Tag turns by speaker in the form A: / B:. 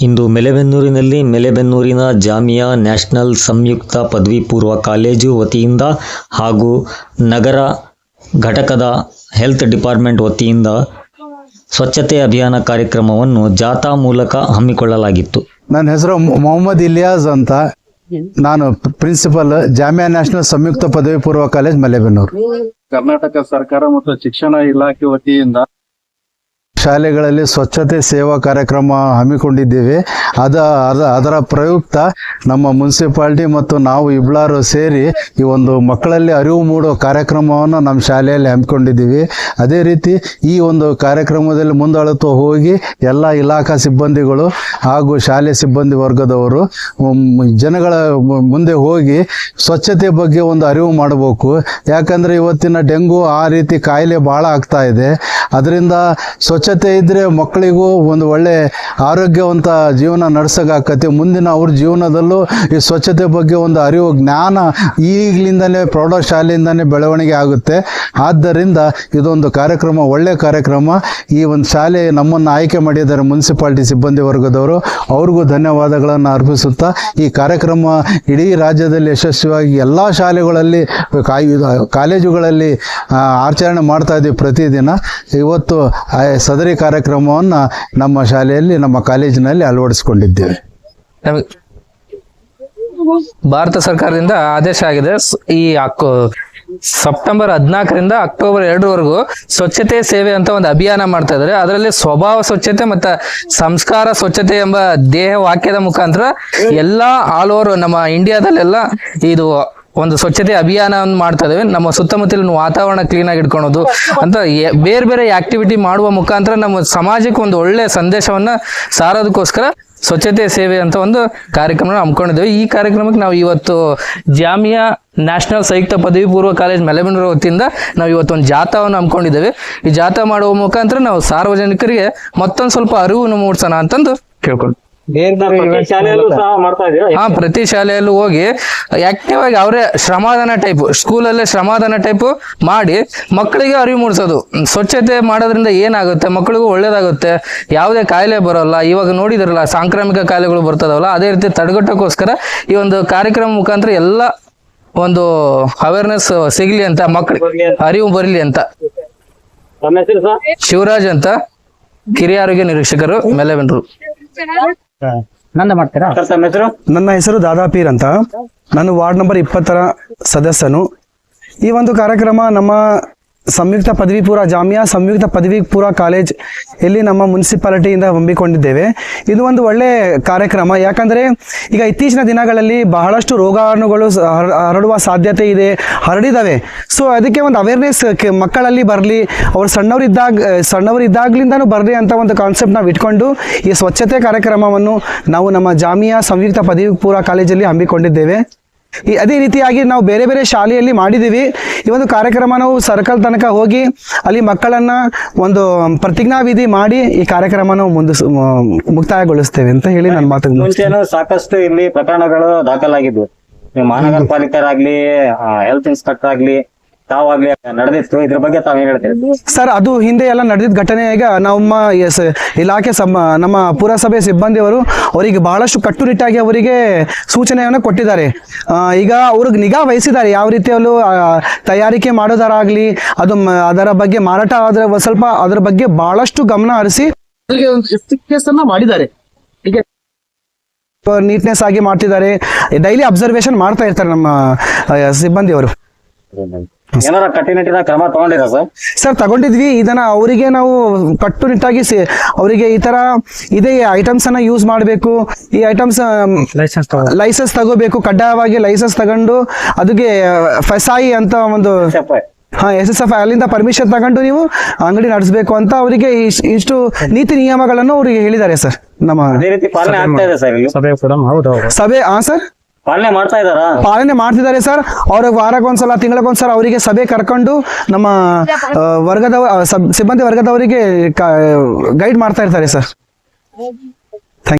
A: ಇಂದು ಮೆಲೆಬೆನ್ನೂರಿನಲ್ಲಿ ಮೆಲೆಬೆನ್ನೂರಿನ Jamia national ಸಂಯುಕ್ತ ಪದವಿ ಪೂರ್ವ college ವತಿಯಿಂದ ಹಾಗೂ ನಗರ ಘಟಕದ ಹೆಲ್ತ್ ಡಿಪಾರ್ಟ್ಮೆಂಟ್ ವತಿಯಿಂದ ಸ್ವಚ್ಛತೆ ಅಭಿಯಾನ ಕಾರ್ಯಕ್ರಮವನ್ನು ಜಾಥಾ ಮೂಲಕ ಹಮ್ಮಿಕೊಳ್ಳಲಾಗಿತ್ತು.
B: ನನ್ನ ಹೆಸರು ಮೊಹಮ್ಮದ್ ಇಲಿಯಾಸ್ ಅಂತ. ನಾನು ಪ್ರಿನ್ಸಿಪಲ್ ಜಾಮಿಯಾ ನ್ಯಾಷನಲ್ ಸಂಯುಕ್ತ ಪದವಿ ಪೂರ್ವ ಕಾಲೇಜ್ ಮಲೆಬೆನ್ನೂರು.
C: ಕರ್ನಾಟಕ ಸರ್ಕಾರ ಮತ್ತು ಶಿಕ್ಷಣ ಇಲಾಖೆ ವತಿಯಿಂದ
B: ಶಾಲೆಗಳಲ್ಲಿ ಸ್ವಚ್ಛತೆ ಸೇವಾ ಕಾರ್ಯಕ್ರಮ ಹಮ್ಮಿಕೊಂಡಿದ್ದೇವೆ. ಅದ ಅದ, ಅದರ ಪ್ರಯುಕ್ತ ನಮ್ಮ ಮುನ್ಸಿಪಾಲ್ಟಿ ಮತ್ತು ನಾವು ಇಬ್ಳಾರು ಸೇರಿ ಈ ಒಂದು ಮಕ್ಕಳಲ್ಲಿ ಅರಿವು ಮೂಡೋ ಕಾರ್ಯಕ್ರಮವನ್ನು ನಮ್ಮ ಶಾಲೆಯಲ್ಲಿ ಹಮ್ಮಿಕೊಂಡಿದ್ದೀವಿ. ಅದೇ ರೀತಿ ಈ ಒಂದು ಕಾರ್ಯಕ್ರಮದಲ್ಲಿ ಮುಂದಾಳುತ್ತಾ ಹೋಗಿ ಎಲ್ಲ ಇಲಾಖಾ ಸಿಬ್ಬಂದಿಗಳು ಹಾಗೂ ಶಾಲೆ ಸಿಬ್ಬಂದಿ ವರ್ಗದವರು ಜನಗಳ ಮುಂದೆ ಹೋಗಿ ಸ್ವಚ್ಛತೆ ಬಗ್ಗೆ ಒಂದು ಅರಿವು ಮಾಡಬೇಕು. ಯಾಕಂದರೆ ಇವತ್ತಿನ ಡೆಂಗು ಆ ರೀತಿ ಕಾಯಿಲೆ ಭಾಳ ಆಗ್ತಾ ಇದೆ. ಅದರಿಂದ ಸ್ವಚ್ಛತೆ ಇದ್ದರೆ ಮಕ್ಕಳಿಗೂ ಒಂದು ಒಳ್ಳೆ ಆರೋಗ್ಯವಂತ ಜೀವನ ನಡೆಸೋಕ್ಕಾಕತ್ತೆ ಮುಂದಿನ ಅವ್ರ ಜೀವನದಲ್ಲೂ ಈ ಸ್ವಚ್ಛತೆ ಬಗ್ಗೆ ಒಂದು ಅರಿವು, ಜ್ಞಾನ ಈಗಲಿಂದಲೇ ಪ್ರೌಢಶಾಲೆಯಿಂದಲೇ ಬೆಳವಣಿಗೆ ಆಗುತ್ತೆ. ಆದ್ದರಿಂದ ಇದೊಂದು ಕಾರ್ಯಕ್ರಮ ಒಳ್ಳೆಯ ಕಾರ್ಯಕ್ರಮ. ಈ ಒಂದು ಶಾಲೆ ನಮ್ಮನ್ನು ಆಯ್ಕೆ ಮಾಡಿದ್ದಾರೆ ಮುನ್ಸಿಪಾಲ್ಟಿ ಸಿಬ್ಬಂದಿ ವರ್ಗದವರು. ಅವ್ರಿಗೂ ಧನ್ಯವಾದಗಳನ್ನು ಅರ್ಪಿಸುತ್ತಾ ಈ ಕಾರ್ಯಕ್ರಮ ಇಡೀ ರಾಜ್ಯದಲ್ಲಿ ಯಶಸ್ವಿಯಾಗಿ ಎಲ್ಲ ಶಾಲೆಗಳಲ್ಲಿ ಕಾಲೇಜುಗಳಲ್ಲಿ ಆಚರಣೆ ಮಾಡ್ತಾ ಇದ್ದೀವಿ ಪ್ರತಿದಿನ. ಇವತ್ತು, ಆ ಸದರಿ ಕಾರ್ಯಕ್ರಮವನ್ನು ನಮ್ಮ ಶಾಲೆಯಲ್ಲಿ, ನಮ್ಮ ಕಾಲೇಜಿನಲ್ಲಿ ಅಳವಡಿಸಿಕೊಂಡಿದ್ದೇವೆ.
D: ಭಾರತ ಸರ್ಕಾರದಿಂದ ಆದೇಶ ಆಗಿದೆ. ಈ ಸೆಪ್ಟೆಂಬರ್ ಹದಿನಾಲ್ಕರಿಂದ ಅಕ್ಟೋಬರ್ ಎರಡರವರೆಗೂ ಸ್ವಚ್ಛತೆ ಸೇವೆ ಅಂತ ಒಂದು ಅಭಿಯಾನ ಮಾಡ್ತಾ ಇದ್ದಾರೆ. ಅದರಲ್ಲಿ ಸ್ವಭಾವ ಸ್ವಚ್ಛತೆ ಮತ್ತು ಸಂಸ್ಕಾರ ಸ್ವಚ್ಛತೆ ಎಂಬ ದೇಹ ವಾಕ್ಯದ ಮುಖಾಂತರ ಎಲ್ಲ ಆಲ್ ಓವರ್ ನಮ್ಮ ಇಂಡಿಯಾದಲ್ಲೆಲ್ಲ ಇದು ಒಂದು ಸ್ವಚ್ಛತೆ ಅಭಿಯಾನವನ್ನು ಮಾಡ್ತಾ ಇದ್ದೇವೆ. ನಮ್ಮ ಸುತ್ತಮುತ್ತಲಿನ ವಾತಾವರಣ ಕ್ಲೀನ್ ಆಗಿ ಇಟ್ಕೊಳೋದು ಅಂತ ಬೇರೆ ಬೇರೆ ಆಕ್ಟಿವಿಟಿ ಮಾಡುವ ಮುಖಾಂತರ ನಮ್ಮ ಸಮಾಜಕ್ಕೆ ಒಂದು ಒಳ್ಳೆ ಸಂದೇಶವನ್ನ ಸಾರೋದಕ್ಕೋಸ್ಕರ ಸ್ವಚ್ಛತೆ ಸೇವೆ ಅಂತ ಒಂದು ಕಾರ್ಯಕ್ರಮ ಹಮ್ಮಿಕೊಂಡಿದ್ದೇವೆ. ಈ ಕಾರ್ಯಕ್ರಮಕ್ಕೆ ನಾವು ಇವತ್ತು ಜಾಮಿಯಾ ನ್ಯಾಷನಲ್ ಸಂಯುಕ್ತ ಪದವಿ ಪೂರ್ವ ಕಾಲೇಜ್ ಮೆಲೆಬೆನ್ನೂರು ವತಿಯಿಂದ ನಾವು ಇವತ್ತು ಒಂದು ಜಾಥಾವನ್ನು ಹಮ್ಮಿಕೊಂಡಿದ್ದೇವೆ. ಈ ಜಾಥಾ ಮಾಡುವ ಮುಖಾಂತರ ನಾವು ಸಾರ್ವಜನಿಕರಿಗೆ ಮತ್ತೊಂದು ಸ್ವಲ್ಪ ಅರಿವನ್ನು ಮೂಡಿಸೋಣ ಅಂತಂದು ಕೇಳ್ಕೊಂಡು
C: ಶಾಲೆಯಲ್ಲೂ ಸಹ ಮಾಡ್ತಾ ಇದೀರಾ?
D: ಹಾ ಪ್ರತಿ ಶಾಲೆಯಲ್ಲೂ ಹೋಗಿ ಆಕ್ಟಿವ್ ಆಗಿ ಅವರೇ ಶ್ರಮದಾನ ಟೈಪ್ ಸ್ಕೂಲಲ್ಲೇ ಶ್ರಮದಾನ ಟೈಪ್ ಮಾಡಿ ಮಕ್ಕಳಿಗೆ ಅರಿವು ಮೂಡಿಸೋದು. ಸ್ವಚ್ಛತೆ ಮಾಡೋದ್ರಿಂದ ಏನಾಗುತ್ತೆ? ಮಕ್ಕಳಿಗೂ ಒಳ್ಳೇದಾಗುತ್ತೆ. ಯಾವುದೇ ಕಾಯಿಲೆ ಬರೋಲ್ಲ. ಇವಾಗ ನೋಡಿದ್ರಲ್ಲ ಸಾಂಕ್ರಾಮಿಕ ಕಾಯಿಲೆಗಳು ಬರ್ತದವಲ್ಲ ಅದೇ ರೀತಿ ತಡೆಗಟ್ಟೋಕ್ಕೋಸ್ಕರ ಈ ಒಂದು ಕಾರ್ಯಕ್ರಮ ಮುಖಾಂತರ ಎಲ್ಲ ಒಂದು ಅವೇರ್ನೆಸ್ ಸಿಗ್ಲಿ ಅಂತ ಮಕ್ಕಳಿಗೆ ಅರಿವು ಬರಲಿ ಅಂತ. ಶಿವರಾಜ್ ಅಂತ ಕಿರಿಯ ಆರೋಗ್ಯ ನಿರೀಕ್ಷಕರು
C: ಸರ್ ತಮ್ಮ ಹೆಸರು
E: ನನ್ನ ಹೆಸರು ದಾದಾಪೀರ್ ಅಂತ. ನಾನು ವಾರ್ಡ್ ನಂಬರ್ ಇಪ್ಪತ್ತರ ಸದಸ್ಯನು. ಈ ಒಂದು ಕಾರ್ಯಕ್ರಮ ನಮ್ಮ ಸಂಯುಕ್ತ ಪದವಿ ಪೂರ್ವ ಜಾಮಿಯಾ, ಸಂಯುಕ್ತ ಪದವಿ ಪೂರ್ವ ಕಾಲೇಜ್ ಇಲ್ಲಿ ನಮ್ಮ ಮುನ್ಸಿಪಾಲಿಟಿಯಿಂದ ಹಮ್ಮಿಕೊಂಡಿದ್ದೇವೆ. ಇದು ಒಂದು ಒಳ್ಳೆ ಕಾರ್ಯಕ್ರಮ. ಯಾಕಂದರೆ ಈಗ ಇತ್ತೀಚಿನ ದಿನಗಳಲ್ಲಿ ಬಹಳಷ್ಟು ರೋಗಾಣುಗಳು ಹರಡುವ ಸಾಧ್ಯತೆ ಇದೆ, ಹರಡಿದಾವೆ. ಸೊ ಅದಕ್ಕೆ ಒಂದು ಅವೇರ್ನೆಸ್ ಮಕ್ಕಳಲ್ಲಿ ಬರಲಿ, ಅವರು ಸಣ್ಣವರಿದ್ದಾಗ, ಸಣ್ಣವರಿದ್ದಾಗ್ಲಿಂದನೂ ಬರಲಿ ಅಂತ ಒಂದು ಕಾನ್ಸೆಪ್ಟ್ ನಾವು ಇಟ್ಕೊಂಡು ಈ ಸ್ವಚ್ಛತೆ ಕಾರ್ಯಕ್ರಮವನ್ನು ನಾವು ನಮ್ಮ ಜಾಮಿಯಾ ಸಂಯುಕ್ತ ಪದವಿ ಪೂರ್ವ ಕಾಲೇಜಲ್ಲಿ ಹಮ್ಮಿಕೊಂಡಿದ್ದೇವೆ. ಈ ಅದೇ ರೀತಿಯಾಗಿ ನಾವು ಬೇರೆ ಬೇರೆ ಶಾಲೆಯಲ್ಲಿ ಮಾಡಿದ್ದೀವಿ. ಈ ಒಂದು ಕಾರ್ಯಕ್ರಮ ನಾವು ಸರ್ಕಲ್ ತನಕ ಹೋಗಿ ಅಲ್ಲಿ ಮಕ್ಕಳನ್ನ ಒಂದು ಪ್ರತಿಜ್ಞಾವಿಧಿ ಮಾಡಿ ಈ ಕಾರ್ಯಕ್ರಮ ನಾವು ಮುಂದಿಸ್ ಮುಕ್ತಾಯಗೊಳಿಸ್ತೇವೆ ಅಂತ ಹೇಳಿ ನನ್ನ ಮಾತು
C: ಸಾಕಷ್ಟು ಇಲ್ಲಿ ಪ್ರಕರಣಗಳು ದಾಖಲಾಗಿದ್ವು. ಮಹಾನಗರ ಪಾಲಿಕರಾಗ್ಲಿ ಹೆಲ್ತ್ ಇನ್ಸ್ಪೆಕ್ಟರ್ ಆಗ್ಲಿ ತಾವಾಗ್ಲಿ ನಡೆದಿತ್ತು. ಇದ್ರ ಬಗ್ಗೆ ತಾವ್ ಏನ್ ಹೇಳ್ತೀರಿ?
E: ಸರ್ ಅದು ಹಿಂದೆ ಎಲ್ಲ ನಡೆದಿದ್ದ ಘಟನೆ ಈಗ ನಮ್ಮ ಎಸ್ ಇಲಾಖೆ ಸಮ ನಮ್ಮ ಪುರಸಭೆ ಸಿಬ್ಬಂದಿಯವರು ಅವರಿಗೆ ಬಹಳಷ್ಟು ಕಟ್ಟುನಿಟ್ಟಾಗಿ ಅವರಿಗೆ ಸೂಚನೆಯನ್ನು ಕೊಟ್ಟಿದ್ದಾರೆ. ಆ, ಈಗ ಅವ್ರಿಗೆ ನಿಗಾ ವಹಿಸಿದ್ದಾರೆ. ಯಾವ ರೀತಿಯಲ್ಲೂ ಆ, ತಯಾರಿಕೆ ಮಾಡೋದಾರಾಗ್ಲಿ ಅದು ಮ- ಅದರ ಬಗ್ಗೆ ಮಾರಾಟ ಆದ್ರೆ ಒಂದ್ ಸ್ವಲ್ಪ ಅದರ ಬಗ್ಗೆ ಬಹಳಷ್ಟು ಗಮನ ಹರಿಸಿ
C: ಮಾಡಿದ್ದಾರೆ.
E: ನೀಟ್ನೆಸ್ ಆಗಿ ಮಾಡ್ತಿದ್ದಾರೆ. ಡೈಲಿ ಅಬ್ಸರ್ವೇಶನ್ ಮಾಡ್ತಾ ಇರ್ತಾರೆ ನಮ್ಮ ಆ, ಸಿಬ್ಬಂದಿಯವರು.
C: ಏನಾರ ಕಟ್ಟಿನಿಟ್ಟಿನ ಕ್ರಮ ತಗೊಂಡಿರ ಸರ್?
E: ಸರ್ ತಗೊಂಡಿದ್ವಿ. ಇದನ್ನ ಅವರಿಗೆ ನಾವು ಕಟ್ಟುನಿಟ್ಟಾಗಿ ಸಿ ಅವರಿಗೆ ಈ ತರ ಇದೇ ಐಟಮ್ಸ್ ಅನ್ನ ಯೂಸ್ ಮಾಡಬೇಕು. ಈ ಐಟಮ್ಸ್ ಲೈಸೆನ್ಸ್ ತಗೋಬೇಕು. ಕಡ್ಡಾಯವಾಗಿ ಲೈಸೆನ್ಸ್ ತಗೊಂಡು ಅದಕ್ಕೆ ಫೆಸಾಯಿ ಅಂತ ಒಂದು ಹಾ ಎಸ್ ಎಸ್ ಎಫ್ ಅಲ್ಲಿಂದ ಪರ್ಮಿಷನ್ ತಗೊಂಡು ನೀವು ಅಂಗಡಿ ನಡೆಸಬೇಕು ಅಂತ ಅವರಿಗೆ ಇಷ್ಟು ನೀತಿ ನಿಯಮಗಳನ್ನು ಅವರಿಗೆ ಹೇಳಿದ್ದಾರೆ ಸರ್ ನಮ್ಮ
C: ಅದೇ ರೀತಿ ಪಾಲನೆ ಆಗ್ತಾ ಇದೆ ಸರ್ ಇಲ್ಲಿ.
E: ಸಭೆ ಹಾ ಸರ್?
C: ಪಾಲನೆ ಮಾಡ್ತಾ ಇದಾರಾ
E: ಪಾಲನೆ ಮಾಡ್ತಿದ್ದಾರೆ ಸರ್ ಅವ್ರ ವಾರಕ್ಕೊಂದ್ಸಲ ತಿಂಗಳಕ್ಕೊಂದ್ಸಲ ಅವರಿಗೆ ಸಭೆ ಕರ್ಕೊಂಡು ನಮ್ಮ ವರ್ಗದವ ವರ್ಗದ ಸಬ್- ಸಿಬ್ಬಂದಿ ವರ್ಗದವರಿಗೆ ಗೈಡ್ ಮಾಡ್ತಾ ಇರ್ತಾರೆ ಸರ್